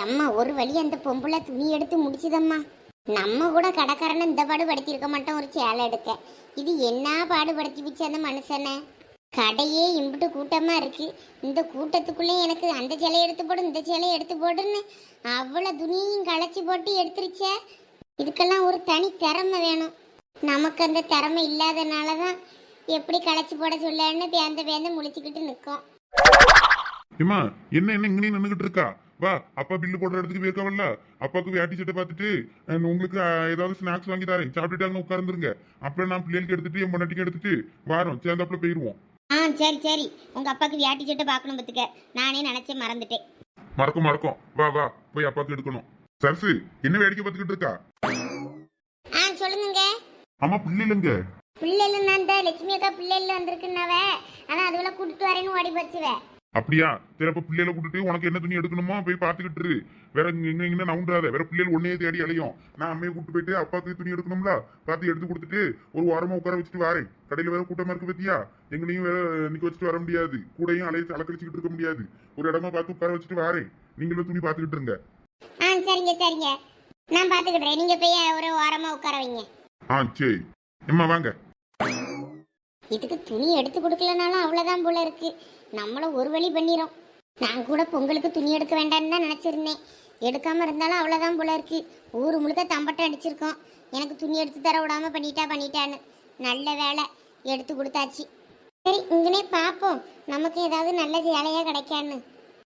எம்மா ஒரு வழி அந்த பொம்பளை துணி எடுத்து முடிச்சுதம்மா. நம்ம கூட கடைக்காரனை இந்த பாடு படுத்தியிருக்க மாட்டோம் ஒரு சேலை எடுக்க. இது என்ன பாடுபடுத்தி வச்சு அந்த மனுஷனை? கடையே இம்புட்டு கூட்டமாக இருக்கு. இந்த கூட்டத்துக்குள்ளே எனக்கு அந்த சேலையை எடுத்து போடு இந்த சேலையை எடுத்து போடுன்னு அவ்வளோ துணியும் களைச்சி போட்டு எடுத்துருச்சே. இதுக்கெல்லாம் ஒரு தனி திறமை வேணும். நமக்கு அந்த திறமை இல்லாதனால தான் எப்படி களைச்சி போட சொல்லன்னு பேந்த பேந்த முழிச்சுக்கிட்டு நிற்கும். என்ன என்ன இங்கே நின்றுக்கிட்டு இருக்கா? வா அப்பா பில்லு போடுற இடத்துக்கு போயிருக்காவல்ல அப்பாவுக்கு வேட்டி சட்டை பார்த்துட்டு உங்களுக்கு ஏதாவது ஸ்நாக்ஸ் வாங்கி தரேன். சாப்பிட்டுட்டு அங்கே உட்கார்ந்துருங்க. அப்புறம் நான் பிள்ளைகளுக்கு எடுத்துட்டு என் பொண்டாட்டிக்கு எடுத்துட்டு வாரோம். சேர்ந்தாப்புல போயிடுவோம் ஆ சரி சரி. உங்க அப்பாக்கு வியாட்டி சட்டை பார்க்கணும் பத்துக்க நானே நினைச்சேன் மறந்துட்டேன். மறக்கும் மறக்கும். வா வா போய் அப்பாவுக்கு எடுக்கணும். சரசு என்ன வேடிக்கை பார்த்துக்கிட்டு இருக்கா? ஆ சொல்லுங்க அம்மா பிள்ளைங்க பிள்ளைல நான் இந்த லட்சுமி அக்கா பிள்ளைல வந்திருக்குன்னாவ. அதான் அதுவளை கூட்டிட்டு வரேன்னு ஓடி போச்சுவ. அப்படியா? அப்ப பிள்ளைகளை கூட்டிட்டு உனக்கு என்ன துணி எடுக்கணுமோ போய் பார்த்துக்கிட்டு இரு. வேற இங்க இங்க நவுண்டாத. வேற பிள்ளைகள் ஒன்னே தேடி அலையும். நான் அம்மையை கூட்டு போயிட்டு அப்பாவுக்கு துணி எடுக்கணும்ல? பார்த்து எடுத்து கொடுத்துட்டு ஒரு வாரமா உட்கார வச்சுட்டு வரேன். கடையில வேற கூட்டமா இருக்கு பத்தியா? எங்களையும் வேற நிக்க வச்சுட்டு வர முடியாது. கூடையும் அலைய அலக்கழிச்சுக்கிட்டு இருக்க முடியாது. ஒரு இடமா பார்த்து உட்கார வச்சுட்டு வரேன். நீங்களும் துணி பார்த்துக்கிட்டு இருங்க. ஆ சரிங்க சரிங்க. நான் பார்த்துக்கிடுறேன் நீங்க போய் ஒரு ஓரமா உட்கார வைங்க. ஆ சரி. எம்மா வாங்க. இதுக்கு துணி எடுத்து கொடுக்கலனாலும் அவ்வளோதான் போல இருக்கு. நம்மள ஒரு வழி பண்ணிரும். நான் கூட பொங்கலுக்கு துணி எடுக்க வேண்டாம்னு தான் நினச்சிருந்தேன். எடுக்காம இருந்தாலும் அவ்வளோதான் போல இருக்கு. ஊர் முழுக்க தம்பட்டம் அடிச்சிருக்கோம். எனக்கு துணி எடுத்து தர விடாம பண்ணிட்டா பண்ணிட்டான்னு. நல்ல வேலை எடுத்து கொடுத்தாச்சு. சரி இங்கனே பார்ப்போம் நமக்கு ஏதாவது நல்ல வேலையாக கிடைக்கான்னு.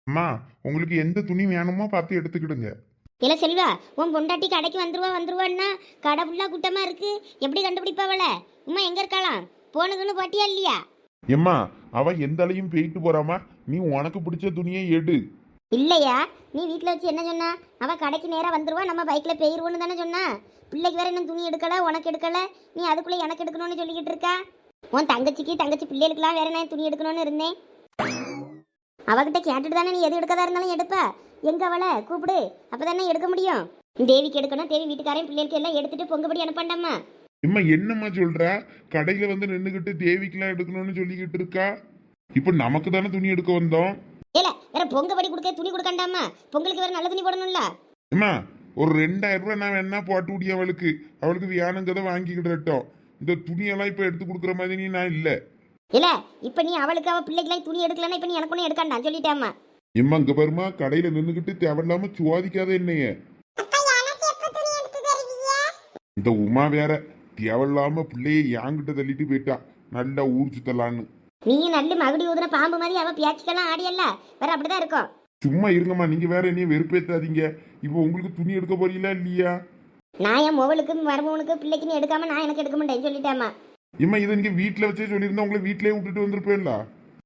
அம்மா உங்களுக்கு எந்த துணி வேணுமோ பார்த்து எடுத்துக்கிடுங்க. இல்ல செல்வா உன் பொண்டாட்டி கடைக்கு வந்துருவா வந்துருவான்னா கடை ஃபுல்லா கூட்டமா இருக்கு. எப்படி கண்டுபிடிப்பாவல உமா எங்க இருக்கலாம் போனுக்குன்னு பாட்டியா இல்லையா? எம்மா அவ எந்த அலையும் போயிட்டு போறாமா? நீ உனக்கு பிடிச்ச துணியை எடு. இல்லையா? நீ வீட்டில் வச்சு என்ன சொன்னா? அவ கடைக்கு நேராக வந்துருவா நம்ம பைக்கில் போயிருவோன்னு தானே சொன்னா? பிள்ளைக்கு வேற இன்னும் துணி எடுக்கல உனக்கு எடுக்கல. நீ அதுக்குள்ளே எனக்கு எடுக்கணும்னு சொல்லிக்கிட்டு இருக்கா? உன் தங்கச்சிக்கு தங்கச்சி பிள்ளைகளுக்குலாம் வேற நான் துணி எடுக்கணும்னு இருந்தேன். அவகிட்ட கேட்டுட்டு தானே நீ எது எடுக்கதா இருந்தாலும் எடுப்ப. எங்க அவளை? கூப்பிடு. அப்பதானே எடுக்க முடியும். தேவிக்கு எடுக்கணும் தேவி வீட்டுக்காரையும் பிள்ளைகளுக்கு எல்லாம் எடுத்துட்டு பொங்கப்படி அனுப்பண்டாமா இம்மா என்னம்மா சொல்ற? கடையில வந்து நின்னுகிட்டு தேவிக்கெல்லாம் எடுக்கணும்னு சொல்லிக்கிட்டு இருக்கா? இப்போ நமக்கு தானே துணி எடுக்க வந்தோம். ஏல வேற பொங்கப்படி கொடுக்க துணி கொடுக்கண்டாமா பொங்கலுக்கு வேற நல்ல துணி போடணும்ல? அம்மா ஒரு ரெண்டாயிரம் ரூபாய் நான் வேணா போட்டு விடி அவளுக்கு. அவளுக்கு வேணுங்கிறத வாங்கிக்கிடட்டும் இந்த துணியெல்லாம் இப்போ எடுத்து கொடுக்குற மாதிரி நான் இல்லை. இல்ல இப்ப நீ அவளுக்கு அவ பிள்ளைக்கெல்லாம் துணி எடுக்கலன்னா இப்ப நீ எனக்கு ஒன்றும் எடுக்காண்டாம் சொல்லிட்டாமா இம்மா இங்க பாருமா கடையில நின்னுகிட்டு தேவையில்லாம சுவாதிக்காத என்னைய. இந்த உமா வேற தேவையில்லாம பிள்ளைய யாங்கிட்ட தள்ளிட்டு போயிட்டா. நல்லா ஊர் சுத்தலான்னு நீ நல்ல மகுடி ஊதுன பாம்பு மாதிரி அவ பேச்சுக்கெல்லாம் ஆடியல்ல? வேற அப்படிதான் இருக்கும். சும்மா இருங்கம்மா நீங்க வேற என்னைய வெறுப்பேத்தாதீங்க. இப்போ உங்களுக்கு துணி எடுக்க போறீங்களா இல்லையா? நான் என் மொபைலுக்கு மருமவனுக்கு பிள்ளைக்குன்னு எடுக்காம நான் எனக்கு எடுக்க மாட்டேன் சொல்லிட்டேம்மா. இம்மா இதை நீங்க வீட்டுல வச்சே சொல்லியிருந்தா உங்களை வீட்லயே விட்டுட்டு வந்திருப்பேன்ல?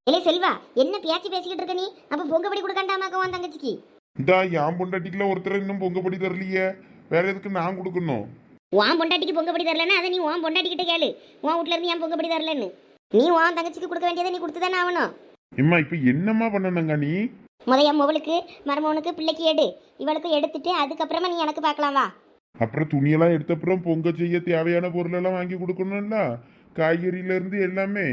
இல்லை செல்வா என்ன பேச்சு பேசிக்கிட்டு இருக்க நீ? அப்ப பொங்கப்படி கொடுக்காண்டாமாக்க உன் தங்கச்சிக்கு? இந்தா என் பொண்டாட்டிக்குலாம் ஒருத்தர் இன்னும் பொங்கப்படி தரலையே. வேற எதுக்கு நான் கொடுக்கணும்? உன் பொண்டாட்டிக்கு பொங்கப்படி தரலன்னா அதை நீ உன் பொண்டாட்டிக்கிட்ட கேளு. உன் வீட்ல இருந்து என் பொங்கப்படி தரலன்னு. நீ உன் தங்கச்சிக்கு கொடுக்க வேண்டியதை நீ கொடுத்து தானே ஆகணும். இம்மா இப்ப என்னம்மா பண்ணணுங்க நீ? முத என் மொபைலுக்கு மருமவனுக்கு பிள்ளைக்கு எடு. இவளுக்கு எடுத்துட்டு அதுக்கப்புறமா நீ எனக்கு பார்க்கலாம் வா. அப்புறம் துணியெல்லாம் எடுத்த அப்புறம் பொங்க செய்ய தேவையான பொருள் எல்லாம் வாங்கி கொடுக்கணும்ல? காய்கறியில இருந்து எல்லாமே.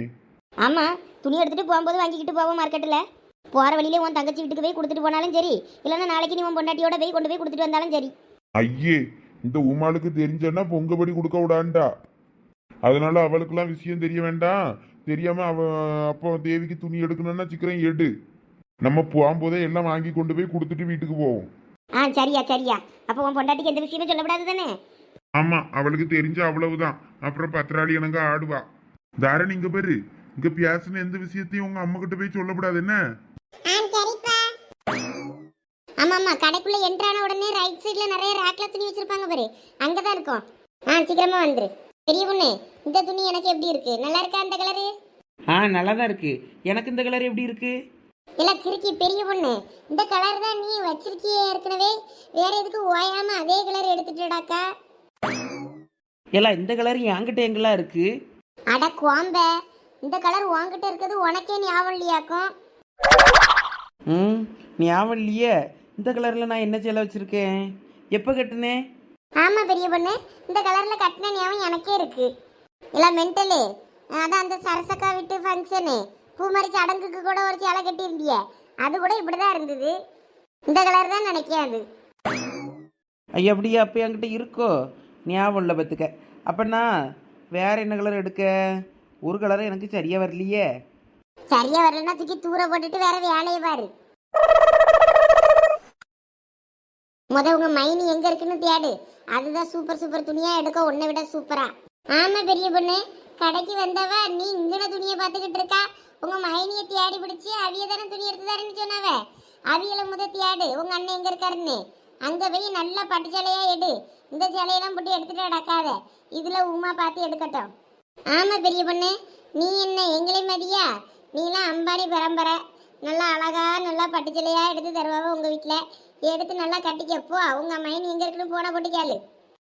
ஆமா துணி எடுத்துட்டு போகும்போது வாங்கிக்கிட்டு போவோம் மார்க்கெட்டில் போற வழியிலே உன் தங்கச்சி வீட்டுக்கு போய் கொடுத்துட்டு போனாலும் சரி. இல்லைன்னா நாளைக்கு நீ உன் பொண்டாட்டியோட போய் கொண்டு போய் கொடுத்துட்டு வந்தாலும் சரி. ஐயே இந்த உமாளுக்கு தெரிஞ்சன்னா பொங்கப்படி கொடுக்க விடாண்டா. அதனால அவளுக்கெல்லாம் விஷயம் தெரிய வேண்டாம். தெரியாம அவ அப்போ தேவிக்கு துணி எடுக்கணும்னா சீக்கிரம் எடு. நம்ம போகும்போதே எல்லாம் வாங்கி கொண்டு போய் கொடுத்துட்டு வீட்டுக்கு போவோம். ஆ சரியா சரியா. அப்போ உன் பொண்டாட்டிக்கு எந்த விஷயமே சொல்லக்கூடாது தானே? ஆமா அவளுக்கு தெரிஞ்ச அவ்வளவுதான். அப்புறம் பத்திராளி எனக்கு ஆடுவா. தாரணி இங்க பேரு. இங்க பேசுன எந்த விஷயத்தையும் உங்க அம்மா கிட்ட போய் சொல்லக்கூடாது என்ன? ஆமா ஆமா கடைக்குள்ள என்ட்ரான உடனே ரைட் சைடுல நிறைய ரேக்ல துணி வச்சிருப்பாங்க பாரு. அங்கதான் இருக்கும். ஆ சீக்கிரமா வந்துரு. பெரிய பொண்ணு இந்த துணி எனக்கு எப்படி இருக்கு? நல்லா இருக்கா அந்த கலரு ஆ நல்லா தான் இருக்கு. எனக்கு இந்த கலர் எப்படி இருக்கு? இல்ல கிறுக்கி பெரிய பொண்ணு. இந்த கலர் தான் நீ வச்சிருக்கியே ஏற்கனவே. வேற எதுக்கு ஓயாம அதே கலர் எடுத்துட்டடாக்கா? எல்லாம் இந்த கலர் என்கிட்ட எங்கெல்லாம் இருக்கு? அட குவாம்ப இந்த கலர் உன்கிட்ட இருக்கிறது உனக்கே ஞாபகம் இல்லையாக்கும்? ம் ஞாபகம் இல்லையே. இந்த கலரில் நான் என்ன சேலை வச்சுருக்கேன்? எப்போ கட்டினேன் ஆமா பெரிய பொண்ணு. இந்த கலர்ல கட்டின ஞாபகம் எனக்கே இருக்கு. இல்ல மென்டலு. அதான் அந்த சரசக்கா வீட்டு ஃபங்க்ஷனு பூ மாதிரி சடங்குக்கு கூட ஒரு சேலை கட்டியிருந்தியே. அது கூட இப்படிதான் இருந்தது. இந்த கலர் தான் நினைக்கிறேன் அது. ஐயா அப்படியா? அப்போ என்கிட்ட இருக்கோ? ஞாபகம் இல்லை பத்துக்க அப்போனா வேற என்ன கலர் எடுக்க? ஒரு கலரும் எனக்கு சரியாக வரலையே. சரியா வரலன்னா தூக்கி தூர போட்டுட்டு வேற வேலையை பாரு. முத உங்க மைனி எங்க இருக்குன்னு தேடு. அதுதான் சூப்பர் சூப்பர் துணியா எடுக்க உன்னை விட சூப்பரா ஆமா பெரிய பொண்ணு. கடைக்கு வந்தவ நீ இங்கன துணியை பார்த்துக்கிட்டு இருக்கா? உங்க மைனியை தேடி பிடிச்சி அவிய தானே துணி எடுத்துதாருன்னு சொன்னவ? அவியல முத தேடு. உங்க அண்ணன் எங்க இருக்காருன்னு. அங்க போய் நல்லா பட்டு சேலையா எடு. இந்த சேலையெல்லாம் போட்டு எடுத்துட்டு நடக்காத. இதுல உமா பார்த்து எடுக்கட்டும். ஆமா பெரிய பொண்ணு. நீ என்ன எங்களே மதியா நீலாம் அம்பானி பரம்பரை. நல்லா அழகா நல்லா பட்டுச்சலையா எடுத்து தருவாவ உங்க வீட்ல? எடுத்து நல்லா கட்டிக்கப்போ உங்க மைன் எங்க இருக்குன்னு போன போட்டு கேளு.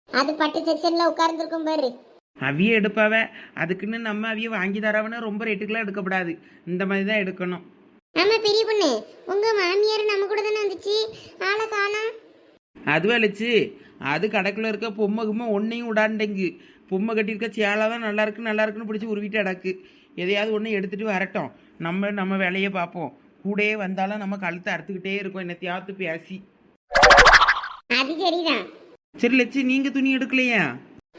அது பட்டு செக்ஷன்ல உட்கார்ந்துருக்கும் பாரு. அவிய எடுப்பாவ? அதுக்குன்னு நம்ம அவிய வாங்கி தரவன ரொம்ப ரேட்டுக்கெல்லாம் எடுக்கக்கூடாது இந்த மாதிரி தான் எடுக்கணும். ஆமா பெரிய பொண்ணு. உங்க மாமியார் நம்ம கூட தானே வந்துச்சு? ஆளை காணா. அது வலிச்சு அது கடைக்குள்ள இருக்க பொம்மை கும்மை ஒன்றையும் விடாண்டேங்கு. பொம்மை கட்டியிருக்க சேலை தான் நல்லா இருக்கு நல்லா இருக்குன்னு பிடிச்சி உருவிட்டு அடக்கு எதையாவது ஒன்று எடுத்துட்டு வரட்டும். நம்ம நம்ம வேலையை பார்ப்போம். கூடயே வந்தாலும் நம்ம கழுத்தை அறுத்துக்கிட்டே இருக்கோம் என்னத்தையாவது பேசி. அது சரிதான். சரி லட்சி நீங்கள் துணி எடுக்கலையா?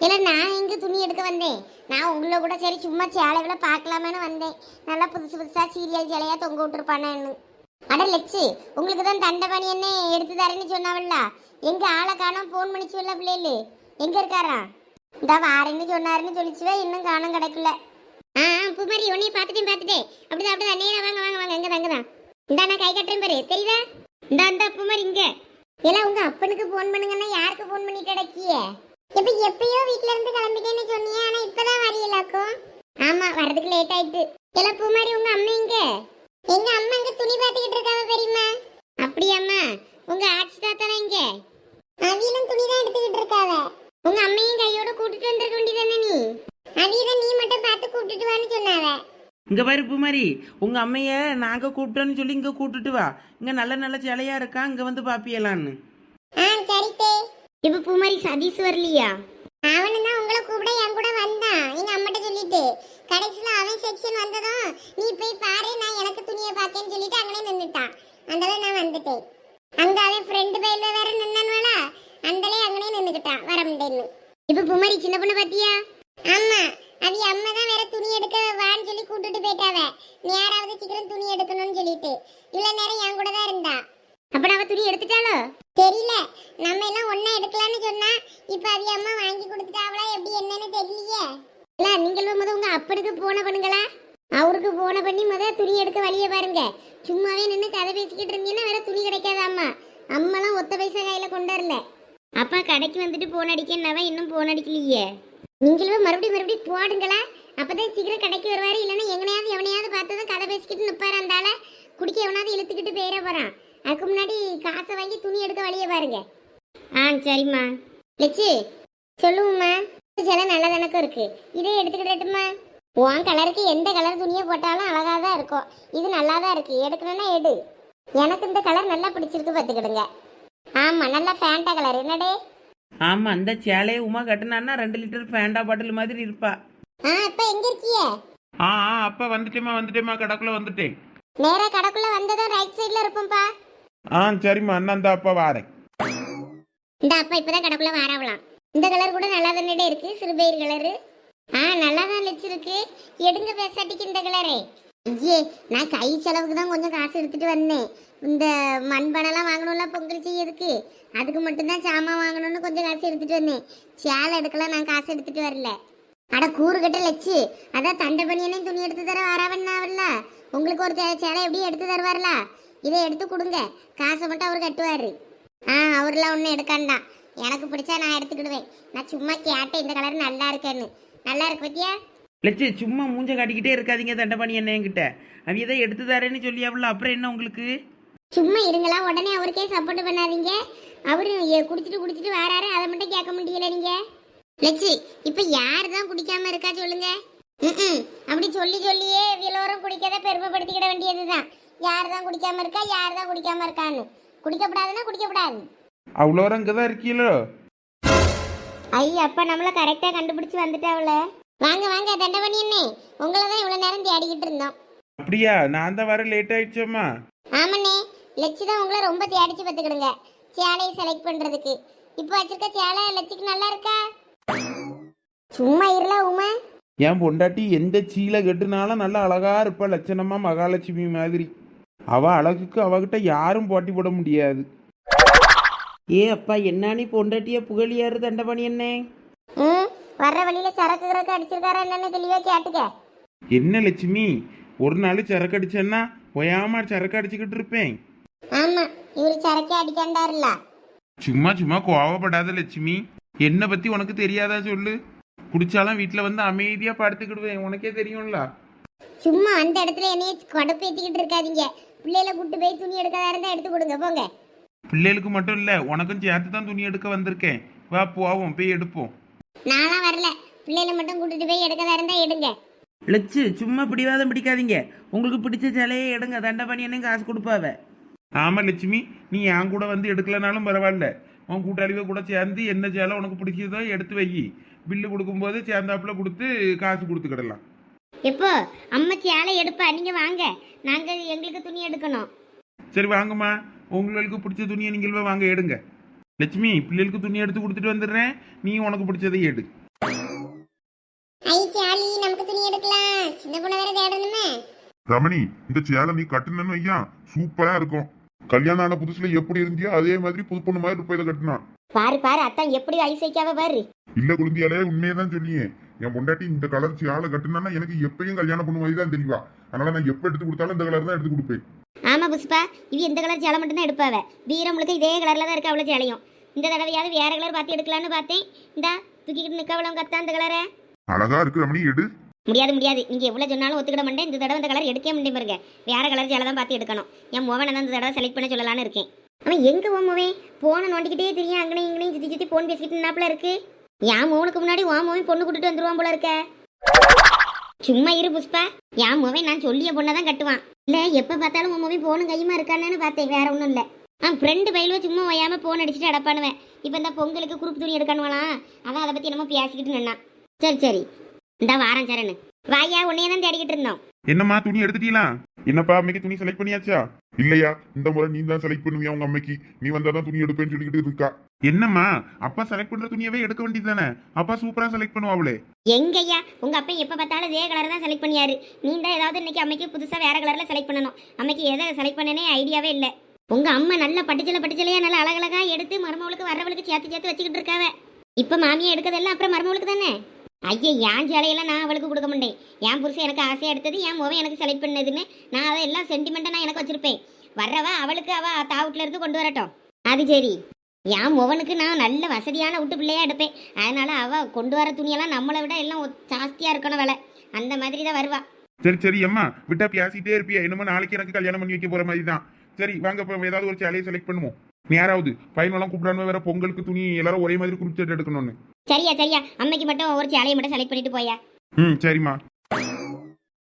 இல்ல நான் எங்க துணி எடுக்க வந்தேன்? நான் உங்களை கூட சரி சும்மா சேலைகளை பார்க்கலாமேன்னு வந்தேன். நல்லா புதுசு புதுசா சீரியல் சேலையா தொங்க விட்டுருப்பானேன்னு. அட லட்சு உங்களுக்கு தான் தண்டபாணி என்ன எடுத்து தரேன்னு சொன்னாவல்ல? எங்க ஆளை காணோம் ஃபோன் பண்ணி சொல்ல பிள்ளைகளு. எங்க இருக்காரா? இந்த வாரேன்னு சொன்னாருன்னு சொல்லிச்சுவே இன்னும் காணோம் கிடைக்கல. ஆ புமாரி உன்னையும் பார்த்துட்டேன் பார்த்துட்டேன். அப்படிதான் அப்படிதான். நேரா வாங்க வாங்க வாங்க. அங்கதான் அங்கதான் இந்தா நான் கை கட்டுறேன் பாரு. தெரியுதா? இந்தா இந்தா புமாரி இங்க. எல்லாம் உங்க அப்பனுக்கு ஃபோன் பண்ணுங்கன்னா யாருக்கு ஃபோன் பண்ணிட்டு அடக்கிய இப்ப எப்பயோ வீட்ல இருந்து கிளம்பிட்டேன்னு சொன்னியே ஆனா இப்பதான் வரையலாக்கும் ஆமா வரதுக்கு லேட் ஆயிட்டு. எல்லாம் பூமாரி உங்க அம்மா எங்க? எங்க அம்மா இங்க துணி பாத்துக்கிட்டு இருக்காவ பெரியம்மா? அப்படியாம்மா. உங்க ஆட்சி தாத்தா இங்க? அவியலும் துணி தான் எடுத்துக்கிட்டு இருக்காவ. உங்க அம்மையும் கையோட கூட்டிட்டு வந்திருக்க வேண்டியதானே நீ? அவியத நீ கூட்டிட்டு வான்னு சொன்னாவ. இங்கே பாரு பூமாரி உங்கள் அம்மைய நாங்கள் கூப்பிட்டோன்னு சொல்லி இங்கே கூப்பிட்டுட்டு வா. இங்கே நல்ல நல்ல சேலையா இருக்கா? இங்கே வந்து பாப்பியலான்னு. ஆ சரித்தே இப்ப பூமாரி சதீஷ் வரலையா? அவனு தான் உங்களை கூப்பிட என் கூட வந்தான். எங்க அம்மாட்ட சொல்லிட்டு. கடைசியில அவன் செக்ஷன் வந்ததும் நீ போய் பாரு நான் எனக்கு துணியை பார்த்தேன்னு சொல்லிட்டு அங்கனே நின்னுட்டான். அந்தால நான் வந்துட்டேன். அங்க அவன் ஃப்ரெண்டு பையில வேற நின்னானுவலா அந்தலே அங்கனே நின்னுக்கிட்டான் வர முடியன்னு இப்ப பூமாரி சின்ன பொண்ணு பாத்தியா? ஆமா. அது அம்மா தான் வேற துணி எடுக்க வான்னு சொல்லி கூட்டிட்டு போயிட்டாவ. நீ யாராவது சீக்கிரம் துணி எடுக்கணும்னு சொல்லிட்டு. இவ்வளவு நேரம் என் கூட தான் இருந்தா. அப்ப அவ துணி எடுத்துட்டாளோ? தெரியல. நம்ம எல்லாம் ஒண்ணா எடுக்கலாம்னு சொன்னா இப்ப அவிய அம்மா வாங்கி கொடுத்துட்டாவளா எப்படி என்னன்னு தெரியலையே. இல்ல நீங்களும் முத உங்க அப்பனுக்கு போன பண்ணுங்களா? அவருக்கு போன பண்ணி முத துணி எடுக்க வழிய பாருங்க. சும்மாவே நின்று கதை பேசிக்கிட்டு இருந்தீங்கன்னா வேற துணி கிடைக்காத அம்மா. அம்மாலாம் ஒத்த பைசா கையில கொண்டு வரல அப்பா கடைக்கு வந்துட்டு போன் அடிக்கன்னவன் இன்னும் போன் அடிக்கலையே? நீங்களும் மறுபடியும் மறுபடியும் போடுங்களா. அப்பதான் சீக்கிரம் கடைக்கு வருவாரு. இல்லைன்னா எங்கனையாவது எவனையாவது பார்த்ததும் கதை பேசிக்கிட்டு நிப்பாரு அந்தால குடிக்க எவனாவது இழுத்துக்கிட்டு போயிட போறான். அதுக்கு முன்னாடி காசை வாங்கி துணி எடுக்க வழிய பாருங்க. ஆ சரிம்மா. லட்சு சொல்லுவோம்மா. சில நல்லதனக்கும் இருக்கு. இதே எடுத்துக்கிடட்டுமா உன் கலருக்கு எந்த கலர் துணியை போட்டாலும் அழகா தான் இருக்கும். இது நல்லா தான் இருக்கு. எடுக்கணும்னா எடு. எனக்கு இந்த கலர் நல்லா பிடிச்சிருக்கு பார்த்துக்கிடுங்க. ஆமாம் நல்லா ஃபேண்டா கலர். என்னடே? ஆமாம் அந்த சேலையை உமா கட்டினான்னா ரெண்டு லிட்டர் ஃபேண்டா பாட்டில் மாதிரி இருப்பா. ஆ இப்ப எங்க இருக்கிய? ஆ ஆ அப்பா வந்துட்டேம்மா வந்துட்டேம்மா கடைக்குள்ள வந்துட்டேன். நேரா கடைக்குள்ள வந்ததும் ரைட் சைடுல இருப்போம்ப்பா ஆ சரிம்மா அண்ணா இந்த அப்பா வாரேன். இந்த அப்பா இப்பதான் கடைக்குள்ள வாராவலாம் இந்த கலர் கூட நல்லா தானே இருக்கு சிறுபயிர் கலரு? ஆ நல்லா தான் வச்சிருக்கு எடுங்க பேசாட்டிக்கு இந்த கலரே. ஐயே நான் கை செலவுக்கு தான் கொஞ்சம் காசு எடுத்துட்டு வந்தேன். இந்த மண்பானைலாம் வாங்கணும்ல பொங்கல் செய்யறதுக்கு அதுக்கு மட்டும்தான் சாமான் வாங்கணும்னு கொஞ்சம் காசு எடுத்துட்டு வந்தேன். சேலை எடுக்கலாம் நான் காசு எடுத்துட்டு வரல. அட கூறு கட்ட லட்சு அதான் தண்டை பண்ணியனே துணி எடுத்து தர வராவன்னாவல்ல உங்களுக்கு ஒரு சேலை எப்படி எடுத்து தருவார்ல? இதை எடுத்து கொடுங்க. காசை மட்டும் அவர் கட்டுவாரு. ஆ அவர்லாம் ஒன்றும் எடுக்காண்டாம் எனக்கு பிடிச்சா நான் எடுத்துக்கிடுவேன். நான் சும்மா கேட்டேன் இந்த கலர் நல்லா இருக்கேன்னு. நல்லா இருக்கு பத்தியா? லட்சு சும்மா மூஞ்ச காட்டிக்கிட்டே இருக்காதீங்க தண்டபாணி என்ன என்கிட்ட. அவிய தான் எடுத்து தரேன்னு சொல்லியாவில்ல அப்புறம் என்ன உங்களுக்கு? சும்மா இருங்களா உடனே அவருக்கே சப்போர்ட் பண்ணாதீங்க. அவரு குடிச்சிட்டு குடிச்சிட்டு வராரு அதை மட்டும் கேட்க முடியல நீங்க? லட்சு இப்ப யார் தான் குடிக்காம இருக்கா சொல்லுங்க. ம்ம். அப்படி சொல்லி சொல்லியே எல்லோரும் குடிக்கத பெருமைப்படுத்திக்கிட வேண்டியதுதான். யார் தான் குடிக்காம இருக்கா யார் தான் குடிக்காம இருக்கான்னு. குடிக்கப்படாதுன்னா குடிக்கப்படாது. அவ்வளோ அங்கே தான் இருக்கீங்களோ? ஐயா அப்பா நம்மள கரெக்டா கண்டுபிடிச்சு வந்துட்டாவுல. வாங்க வாங்க தண்டபணி அண்ணே உங்களை தான் இவ்வளவு நேரம் தேடிக்கிட்டு இருந்தோம். அப்படியா? நான் தான் வர லேட் ஆயிடுச்சோம்மா. ஆமாண்ணே. லட்சு தான் உங்களை ரொம்ப தேடிச்சு பார்த்துக்கிடுங்க. சேலையை செலக்ட் பண்றதுக்கு. இப்போ வச்சிருக்க சேலை லட்சுக்கு நல்லா இருக்கா? சும்மா இருல உமா. என் பொண்டாட்டி எந்த சீலை கட்டுனாலும் நல்லா அழகா இருப்பா. லட்சணமா மகாலட்சுமி மாதிரி. அவ அழகுக்கு அவகிட்ட யாரும் போட்டி போட முடியாது. ஏ அப்பா என்ன நீ பொண்டாட்டிய புகழியாரு தண்டபணி என்ன வர்ற வழியில சரக்கு கிரக்கு அடிச்சிருக்காரா என்னன்னு தெளிவா கேட்டுக்க. என்ன லட்சுமி? ஒரு நாள் சரக்கு அடிச்சேன்னா ஒயாம சரக்கு அடிச்சுக்கிட்டு இருப்பேன். ஆமா இவரு சரக்கே அடிக்காண்டாருல சும்மா சும்மா கோவப்படாத லட்சுமி. என்னை பத்தி உனக்கு தெரியாதா சொல்லு? குடிச்சாலும் வீட்டில் வந்து அமைதியா படுத்துக்கிடுவேன். உனக்கே தெரியும்ல? சும்மா அந்த இடத்துல என்னைய கடுப்பேத்திக்கிட்டு இருக்காதீங்க. பிள்ளைகளை கூட்டு போய் துணி எடுக்கதா இருந்தா எடுத்து கொடுங்க போங்க. பிள்ளைகளுக்கு மட்டும் இல்ல உனக்கும் சேர்த்து தான் துணி எடுக்க வந்திருக்கேன். வா போவோம் போய் எடுப்போம். நான்லாம் வரல. பிள்ளைகளை மட்டும் கூட்டிட்டு போய் எடுக்கதா இருந்தா எடுங்க. லட்சு சும்மா பிடிவாதம் பிடிக்காதீங்க. உங்களுக்கு பிடிச்ச சேலையை எடுங்க. தண்டபணி என்ன காசு கொடுப்பாவ ஆமா லட்சுமி நீ என் கூட வந்து எடுக்கலனாலும் பரவாயில்ல. உன் கூட்டாளிவை கூட சேர்ந்து என்ன சேலை உனக்கு பிடிச்சதோ எடுத்து வை. பில்லு கொடுக்கும்போது சேர்ந்தாப்புல கொடுத்து காசு கொடுத்துக்கிடலாம். எப்போ? அம்மா சேலை எடுப்பா. நீங்க வாங்க. நாங்க எங்களுக்கு துணி எடுக்கணும். சரி வாங்கம்மா. உங்களுக்கு பிடிச்ச துணியை நீங்கள் வாங்க எடுங்க. லட்சுமி பிள்ளைகளுக்கு துணி எடுத்து கொடுத்துட்டு வந்துடுறேன். நீ உனக்கு பிடிச்சதை எடு. ஐ சாலி நமக்கு துணி எடுக்கலாம். சின்ன பொண்ணு வேற தேடணுமே. ரமணி இந்த சேலை நீ கட்டுனன்னு ஐயா சூப்பரா இருக்கும். கல்யாணம் ஆன புதுசுல எப்படி இருந்தியோ அதே மாதிரி புது பொண்ணு மாதிரி இதை கட்டினா. பாரு பாரு அத்தான் எப்படி ஐஸ் வைக்காவ பாரு. இல்ல குழந்தையாலே உண்மையதான் சொல்லியே. என் பொண்டாட்டி இந்த கலர் சேலை கட்டுனா எனக்கு எப்பயும் கல்யாணம் பண்ண மாதிரி தான் தெரியவா அதனால நான் எப்ப எடுத்து கொடுத்தாலும் இந்த கலர் தான் எடுத்து கொடுப்பேன். ஆமா புஷ்பா. இது எந்த கலர் சேலை மட்டும் தான் எடுப்பாவ. வீரம் முழுக்க இதே கலர்ல தான் இருக்கு அவ்வளவு சேலையும். இந்த தடவையாவது வேற கலர் பார்த்து எடுக்கலான்னு பார்த்தேன். இந்தா தூக்கிக்கிட்டு நிக்கவளம் கத்தா அந்த கலரை அழகா இருக்கு ரமணி எடு. முடியாது முடியாது. நீங்க எவ்வளவு சொன்னாலும் ஒத்துக்கிட மாட்டேன். இந்த தடவை இந்த கலர் எடுக்கவே முடியும் பாருங்க. வேற கலர் சேலை தான் பார்த்து எடுக்கணும். என் மோவனை தான் இந்த தடவை செலக்ட் பண்ண சொல்லலாம்னு இருக்கேன். அவன் எங்க போமோவே போன நோண்டிக்கிட்டே தெரியும். அங்கனையும் இங்கனையும் சுத்தி சுத்தி போன் பேசிக்கிட்டு நின்னாப்புல இருக்கு. என் மோனுக்கு முன்னாடி உன் மோவன் பொண்ணு கூட்டிட்டு வந்துருவான் போல இருக்க. சும்மா இரு புஷ்பா. என் மோவன் நான் சொல்லிய பொண்ணை தான் கட்டுவான். இல்ல எப்ப பார்த்தாலும் உன் மோவன் போனும் கையுமா இருக்கானேன்னு பார்த்தேன். வேற ஒன்றும் இல்ல. ஆ ஃப்ரெண்டு பயிலுவ சும்மா ஒய்யாம போன் அடிச்சுட்டு அடப்பானுவேன் இப்போ இந்த பொங்கலுக்கு குரூப் துணி எடுக்கணுவாளாம் அதான் அதை பத்தி என்னமோ பேசிக்கிட்டு நின்னான். சரி சரி. இந்த வாரம் சரணு. வாயா உன்னையே தான் தேடிக்கிட்டு இருந்தோம். என்னம்மா துணி எடுத்துட்டீங்களா? என்னப்பா அம்மைக்கு துணி செலக்ட் பண்ணியாச்சா? இல்லையா இந்த முறை நீ தான் செலக்ட் பண்ணுவியா உங்க அம்மைக்கு? நீ வந்தாதான் துணி எடுப்பேன்னு சொல்லிக்கிட்டு இருக்கா. என்னம்மா அப்பா செலக்ட் பண்ற துணியவே எடுக்க வேண்டியது தானே? அப்பா சூப்பரா செலக்ட் பண்ணுவாங்களே எங்கய்யா உங்க அப்பா எப்ப பார்த்தாலும் இதே கலர் தான் செலக்ட் பண்ணியாரு. நீ தான் ஏதாவது இன்னைக்கு அம்மைக்கு புதுசா வேற கலர்ல செலக்ட் பண்ணணும். அம்மைக்கு எதை செலக்ட் பண்ணனே ஐடியாவே இல்ல. உங்கள் அம்மா நல்ல பட்டுச்சல பட்டுச்சலையாக நல்லா அழகழகாக எடுத்து மருமவளுக்கு வரவளுக்கு சேர்த்து சேர்த்து வச்சுக்கிட்டு இருக்காவ. இப்ப மாமியா எடுக்கிறதெல்லாம் அப்புறம் மருமவளுக்கு தானே? ஐயா என் சேலையெல்லாம் நான் அவளுக்கு கொடுக்க மாட்டேன். என் புருஷன் எனக்கு ஆசையாக எடுத்தது என் முகம் எனக்கு செலக்ட் பண்ணதுன்னு நான் அதை எல்லாம் சென்டிமெண்ட்டை நான் எனக்கு வச்சிருப்பேன். வர்றவா அவளுக்கு அவள் தாவுட்டில் இருந்து கொண்டு வரட்டும். அது சரி. என் முகனுக்கு நான் நல்ல வசதியான விட்டு பிள்ளையா எடுப்பேன். அதனால அவள் கொண்டு வர துணியெல்லாம் நம்மளை விட எல்லாம் ஜாஸ்தியாக இருக்கணும் விலை அந்த மாதிரி தான் வருவா. சரி சரி அம்மா. விட்டா பேசிட்டே இருப்பியா? என்னமோ நாளைக்கு எனக்கு கல்யாணம் பண்ணி வைக்க போகிற மாதிரி தான் சரி வாங்க இப்போ ஏதாவது ஒரு சேலையை செலக்ட் பண்ணுவோம். நீ யாராவது பையனெல்லாம் கூப்பிடாம வேற பொங்கலுக்கு துணி எல்லாரும் ஒரே மாதிரி குரூப் செட் எடுக்கணும்னு. சரியா சரியா. அம்மைக்கு மட்டும் ஒரு சேலையை மட்டும் செலக்ட் பண்ணிட்டு போயா? ம் சரிம்மா.